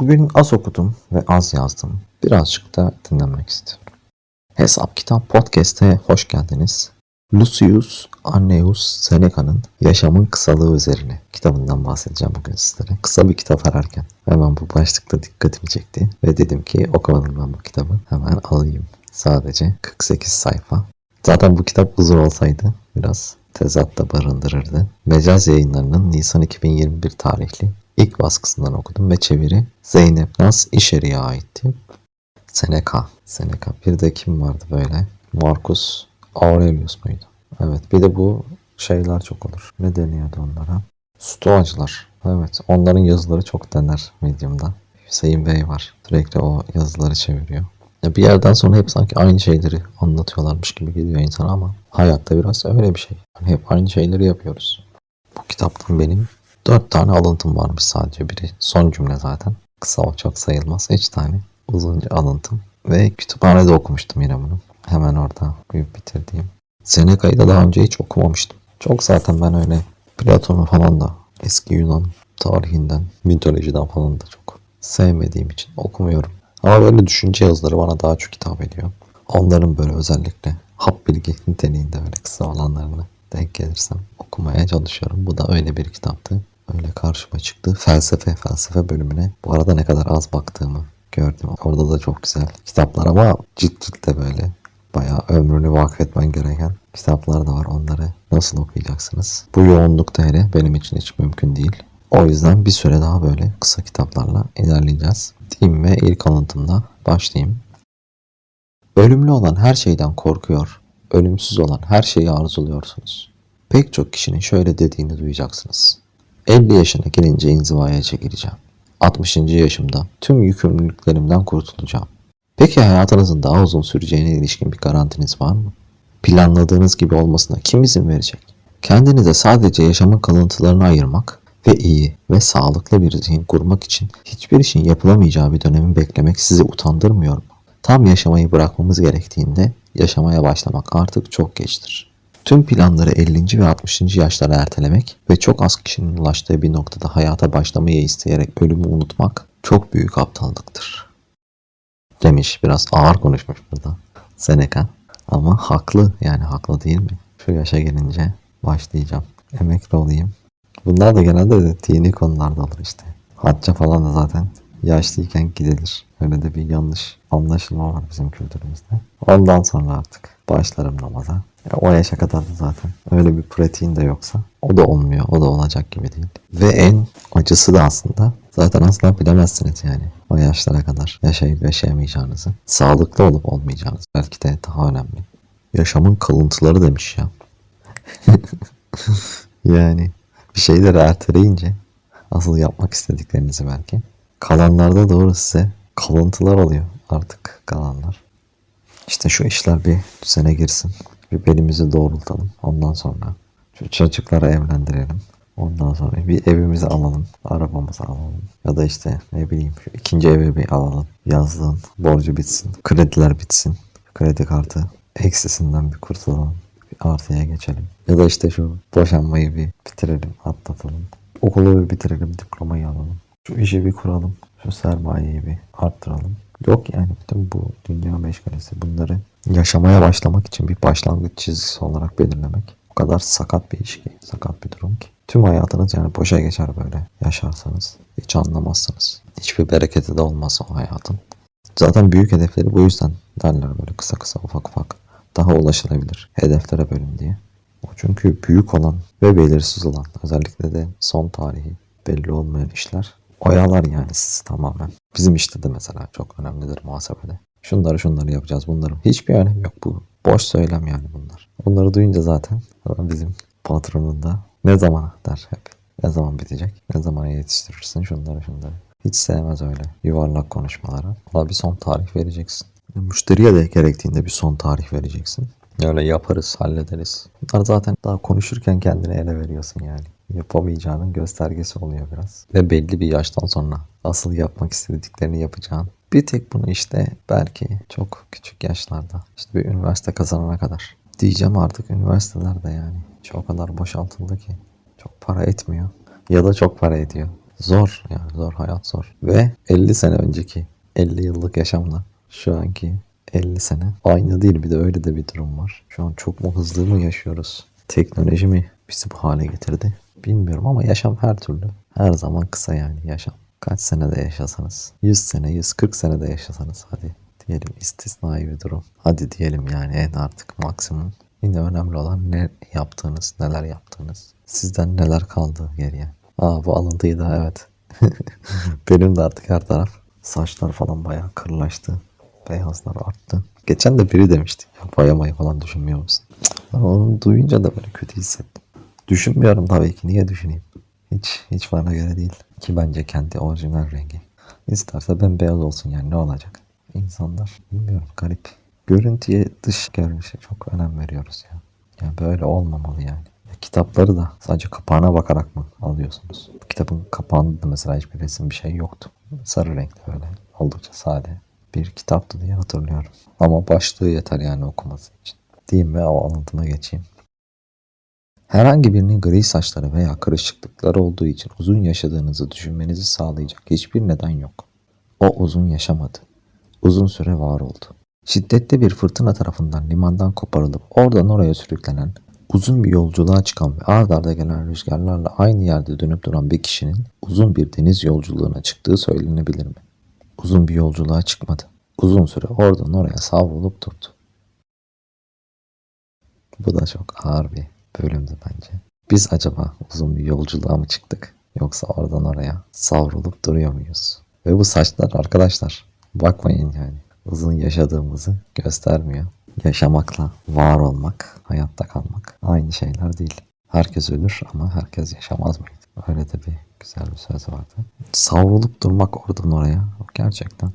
Bugün az okudum ve az yazdım. Birazcık da dinlenmek istiyorum. Hesap Kitap Podcast'e hoş geldiniz. Lucius Anneus Seneca'nın Yaşamın Kısalığı Üzerine kitabından bahsedeceğim bugün sizlere. Kısa bir kitap ararken hemen bu başlıkta dikkatimi çekti ve dedim ki okumadım ben bu kitabı. Hemen alayım. Sadece 48 sayfa. Zaten bu kitap uzun olsaydı biraz tezat da barındırırdı. Mecaz yayınlarının Nisan 2021 tarihli ilk baskısından okudum ve çeviri Zeynep Naz İşeri'ye aitti. Seneca. Seneca. Bir de kim vardı böyle? Marcus Aurelius muydu? Evet. Bir de bu şeyler çok olur. Ne deniyordu onlara? Stoacılar. Evet. Onların yazıları çok dener Medium'da. Hüseyin Bey var. Sürekli o yazıları çeviriyor. Ya bir yerden sonra hep sanki aynı şeyleri anlatıyorlarmış gibi geliyor insana ama hayatta biraz öyle bir şey. Yani hep aynı şeyleri yapıyoruz. Bu kitaptan benim dört tane alıntım varmış sadece. Biri son cümle zaten. Kısa o çok sayılmaz. Üç tane uzunca alıntım. Ve kütüphanede okumuştum yine bunu. Hemen orada büyük bitirdiğim. Seneca'yı da daha önce hiç okumamıştım. Çok zaten ben öyle Platon'u falan da eski Yunan tarihinden, mitolojiden falan da çok sevmediğim için okumuyorum. Ama böyle düşünce yazıları bana daha çok hitap ediyor. Onların böyle özellikle hap bilgi niteliğinde böyle kısa olanlarını denk gelirsem okumaya çalışıyorum. Bu da öyle bir kitaptı. Öyle karşıma çıktı. Felsefe, felsefe bölümüne bu arada ne kadar az baktığımı gördüm. Orada da çok güzel kitaplar ama cilt cilt de böyle bayağı ömrünü vakfetmen gereken kitaplar da var. Onları nasıl okuyacaksınız? Bu yoğunlukta hele benim için hiç mümkün değil. O yüzden bir süre daha böyle kısa kitaplarla ilerleyeceğiz. Diyeyim ve ilk alıntımda başlayayım. Ölümlü olan her şeyden korkuyor, ölümsüz olan her şeyi arzuluyorsunuz. Pek çok kişinin şöyle dediğini duyacaksınız. 50 yaşına gelince inzivaya çekileceğim. 60. yaşımda tüm yükümlülüklerimden kurtulacağım. Peki hayatınızın daha uzun süreceğine ilişkin bir garantiniz var mı? Planladığınız gibi olmasına kim izin verecek? Kendinize sadece yaşamın kalıntılarını ayırmak ve iyi ve sağlıklı bir zihin kurmak için hiçbir işin yapılamayacağı bir dönemi beklemek sizi utandırmıyor mu? Tam yaşamayı bırakmamız gerektiğinde yaşamaya başlamak artık çok geçtir. Tüm planları 50. ve 60. yaşlara ertelemek ve çok az kişinin ulaştığı bir noktada hayata başlamayı isteyerek ölümü unutmak çok büyük aptallıktır. Demiş biraz ağır konuşmuş burada Seneca. Ama haklı yani haklı değil mi? Şu yaşa gelince başlayacağım. Emekli olayım. Bunlar da genelde de dini konularda olur işte. Hacca falan da zaten yaşlıyken gidilir. Öyle de bir yanlış anlaşılma var bizim kültürümüzde. Ondan sonra artık başlarım namaza. Ya o yaşa kadar da zaten öyle bir pratiğin de yoksa o da olmuyor. O da olacak gibi değil. Ve en acısı da aslında zaten asla bilemezsiniz yani. O yaşlara kadar yaşayıp yaşayamayacağınızı. Sağlıklı olup olmayacağınız belki de daha önemli. Yaşamın kalıntıları demiş ya. yani bir şeyleri erteleyince asıl yapmak istediklerinizi belki. Kalanlarda doğru size kalıntılar oluyor artık kalanlar. İşte şu işler bir düzene girsin. Bir belimizi doğrultalım. Ondan sonra şu çocukları evlendirelim. Ondan sonra bir evimizi alalım. Arabamızı alalım. Ya da işte ne bileyim şu ikinci evi bir alalım. Yazlığın borcu bitsin. Krediler bitsin. Kredi kartı eksisinden bir kurtulalım. Bir artıya geçelim. Ya da işte şu boşanmayı bir bitirelim. Atlatalım. Okulu bir bitirelim. Diplomayı alalım. Şu işi bir kuralım. Şu sermayeyi bir arttıralım. Yok yani bütün bu dünya meşgalesi bunları yaşamaya başlamak için bir başlangıç çizgisi olarak belirlemek o kadar sakat bir iş ki, sakat bir durum ki. Tüm hayatınız yani boşa geçer böyle yaşarsanız. Hiç anlamazsınız. Hiçbir bereketi de olmaz o hayatın. Zaten büyük hedefleri bu yüzden derler böyle kısa kısa ufak ufak. Daha ulaşılabilir hedeflere bölün diye. O çünkü büyük olan ve belirsiz olan özellikle de son tarihi belli olmayan işler oyalar yani sizi tamamen. Bizim işte de mesela çok önemlidir muhasebede. Şunları şunları yapacağız bunların. Hiçbir önemi yok bu. Boş söylem yani bunlar. Bunları duyunca zaten bizim patronun da ne zaman der hep. Ne zaman bitecek? Ne zaman yetiştirirsin şunları şunları. Hiç sevmez öyle yuvarlak konuşmaları. Ona bir son tarih vereceksin. Müşteriye de gerektiğinde bir son tarih vereceksin. Öyle yaparız, hallederiz. Bunlar zaten daha konuşurken kendine ele veriyorsun yani. Yapamayacağının göstergesi oluyor biraz. Ve belli bir yaştan sonra asıl yapmak istediklerini yapacağın. Bir tek bunu işte belki çok küçük yaşlarda işte bir üniversite kazanana kadar. Diyeceğim artık üniversitelerde yani. Hiç o kadar boşaltıldı ki. Çok para etmiyor. Ya da çok para ediyor. Zor yani zor hayat zor. Ve 50 sene önceki 50 yıllık yaşamla şu anki 50 sene aynı değil bir de öyle de bir durum var. Şu an çok mu hızlı mı yaşıyoruz? Teknoloji mi bizi bu hale getirdi? Bilmiyorum ama yaşam her türlü. Her zaman kısa yani yaşam. Kaç senede yaşasanız. 100 sene, 140 senede yaşasanız hadi diyelim istisnai bir durum. Hadi diyelim yani en artık maksimum. Yine önemli olan ne yaptığınız, neler yaptığınız. Sizden neler kaldı geriye. Aa bu alıntıyı da evet. Benim de artık her taraf saçlar falan bayağı kırlaştı. Beyazlar arttı. Geçen de biri demişti. Ya boyamayı falan düşünmüyor musun? Ben onu duyunca da böyle kötü hissettim. Düşünmüyorum tabii ki. Niye düşüneyim? Hiç, hiç bana göre değil. Ki bence kendi orijinal rengi. İsterse bembeyaz olsun yani ne olacak? İnsanlar bilmiyorum garip. Görüntüye dış görünüşe çok önem veriyoruz ya. Yani böyle olmamalı yani. Ya kitapları da sadece kapağına bakarak mı alıyorsunuz? Kitabın kapağında da mesela hiçbir resim bir şey yoktu. Sarı renkli böyle oldukça sade bir kitaptı diye hatırlıyorum. Ama başlığı yeter yani okuması için. Diyeyim ve o alıntıma geçeyim. Herhangi birinin gri saçları veya kırışıklıkları olduğu için uzun yaşadığınızı düşünmenizi sağlayacak hiçbir neden yok. O uzun yaşamadı. Uzun süre var oldu. Şiddetli bir fırtına tarafından limandan koparılıp oradan oraya sürüklenen, uzun bir yolculuğa çıkan ve ard arda gelen rüzgarlarla aynı yerde dönüp duran bir kişinin uzun bir deniz yolculuğuna çıktığı söylenebilir mi? Uzun bir yolculuğa çıkmadı. Uzun süre oradan oraya savrulup durdu. Bu da çok ağır bir bölümdü bence. Biz acaba uzun bir yolculuğa mı çıktık? Yoksa oradan oraya savrulup duruyor muyuz? Ve bu saçlar arkadaşlar bakmayın yani uzun yaşadığımızı göstermiyor. Yaşamakla var olmak, hayatta kalmak aynı şeyler değil. Herkes ölür ama herkes yaşamaz mıydı? Öyle de bir güzel bir söz vardı. Savrulup durmak oradan oraya gerçekten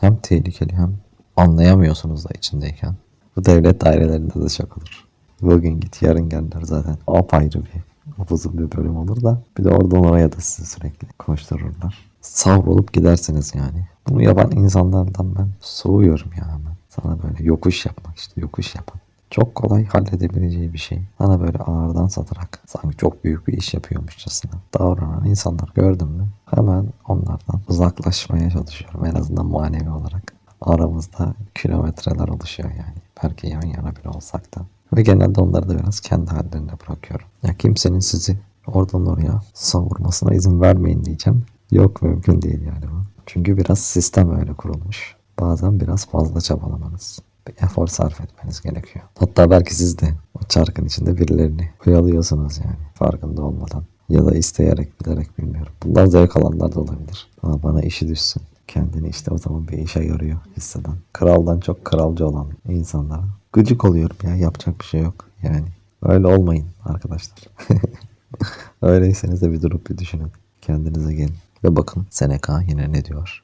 hem tehlikeli hem anlayamıyorsunuz da içindeyken. Bu devlet dairelerinde de çok olur. Bugün git yarın gel der zaten. Apayrı bir uzun bir bölüm olur da bir de oradan oraya da sizi sürekli koştururlar. Savrulup gidersiniz yani. Bunu yapan insanlardan ben soğuyorum ya hemen. Sana böyle yokuş yapmak işte yokuş yapan. Çok kolay halledebileceği bir şey. Sana böyle ağırdan satarak sanki çok büyük bir iş yapıyormuşçasına davranan insanlar gördüm mü hemen onlardan uzaklaşmaya çalışıyorum. En azından manevi olarak. Aramızda kilometreler oluşuyor yani. Belki yan yana bile olsak da. Ve genelde onları da biraz kendi hallerine bırakıyorum. Ya kimsenin sizi oradan oraya savurmasına izin vermeyin diyeceğim. Yok mümkün değil yani bu. Çünkü biraz sistem öyle kurulmuş. Bazen biraz fazla çabalamanız, bir efor sarf etmeniz gerekiyor. Hatta belki siz de o çarkın içinde birilerini oyalıyorsunuz yani farkında olmadan. Ya da isteyerek bilerek bilmiyorum. Bundan zevk alanlar da olabilir. Ama bana işi düşsün. Kendini işte o zaman bir işe yarıyor hisseden. Kraldan çok kralcı olan insanlara gıcık oluyorum ya yapacak bir şey yok. Yani öyle olmayın arkadaşlar. Öyleyseniz de bir durup bir düşünün. Kendinize gelin. Ve bakın Seneca yine ne diyor?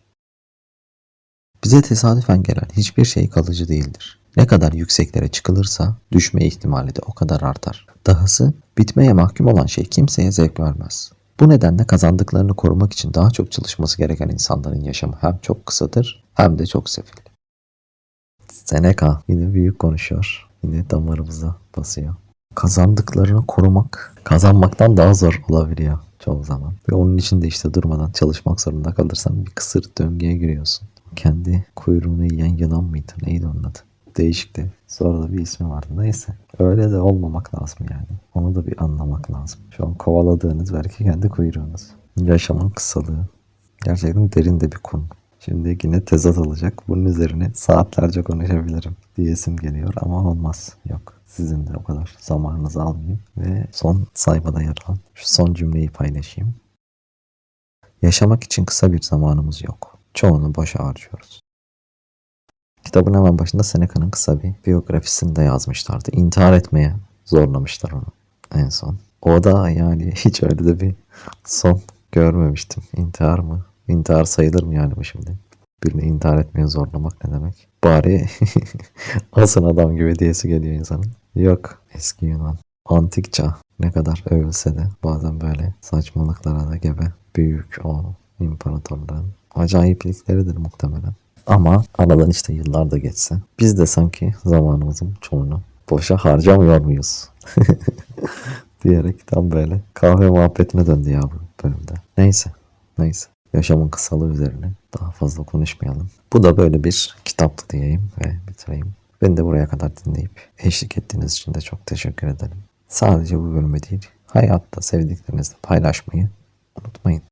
Bize tesadüfen gelen hiçbir şey kalıcı değildir. Ne kadar yükseklere çıkılırsa düşme ihtimali de o kadar artar. Dahası bitmeye mahkum olan şey kimseye zevk vermez. Bu nedenle kazandıklarını korumak için daha çok çalışması gereken insanların yaşamı hem çok kısadır hem de çok sefil. Seneca yine büyük konuşuyor. Yine damarımıza basıyor. Kazandıklarını korumak kazanmaktan daha zor olabiliyor çoğu zaman. Ve onun için de işte durmadan çalışmak zorunda kalırsan bir kısır döngüye giriyorsun. Kendi kuyruğunu yiyen yılan mıydı? Neydi onun adı? Değişikti. Sonra da bir ismi vardı. Neyse. Öyle de olmamak lazım yani. Onu da bir anlamak lazım. Şu an kovaladığınız belki kendi kuyruğunuz. Yaşamın kısalığı. Gerçekten derin de bir konu. Şimdi yine tezat olacak. Bunun üzerine saatlerce konuşabilirim diyesim geliyor ama olmaz. Yok. Sizin de o kadar zamanınızı almayayım ve son sayfada yer alan şu son cümleyi paylaşayım. Yaşamak için kısa bir zamanımız yok. Çoğunu boşa harcıyoruz. Kitabın hemen başında Seneca'nın kısa bir biyografisini de yazmışlardı. İntihar etmeye zorlamışlar onu en son. O da yani hiç öyle de bir son görmemiştim. İntihar mı? İntihar sayılır mı yani bu şimdi? Birini intihar etmeye zorlamak ne demek? Bari asın adam gibi diyesi geliyor insanın. Yok eski Yunan. Antik çağ ne kadar övülse de bazen böyle saçmalıklara da gebe. Büyük o imparatorların acayiplikleridir muhtemelen. Ama aradan işte yıllar da geçse biz de sanki zamanımızın çoğunu boşa harcamıyor muyuz? diyerek tam böyle kahve muhabbetine döndü ya bu bölümde. Neyse Neyse. Yaşamın kısalığı üzerine daha fazla konuşmayalım. Bu da böyle bir kitaptı diyeyim ve bitireyim. Beni de buraya kadar dinleyip eşlik ettiğiniz için de çok teşekkür ederim. Sadece bu bölümü değil, hayatta sevdiklerinizle paylaşmayı unutmayın.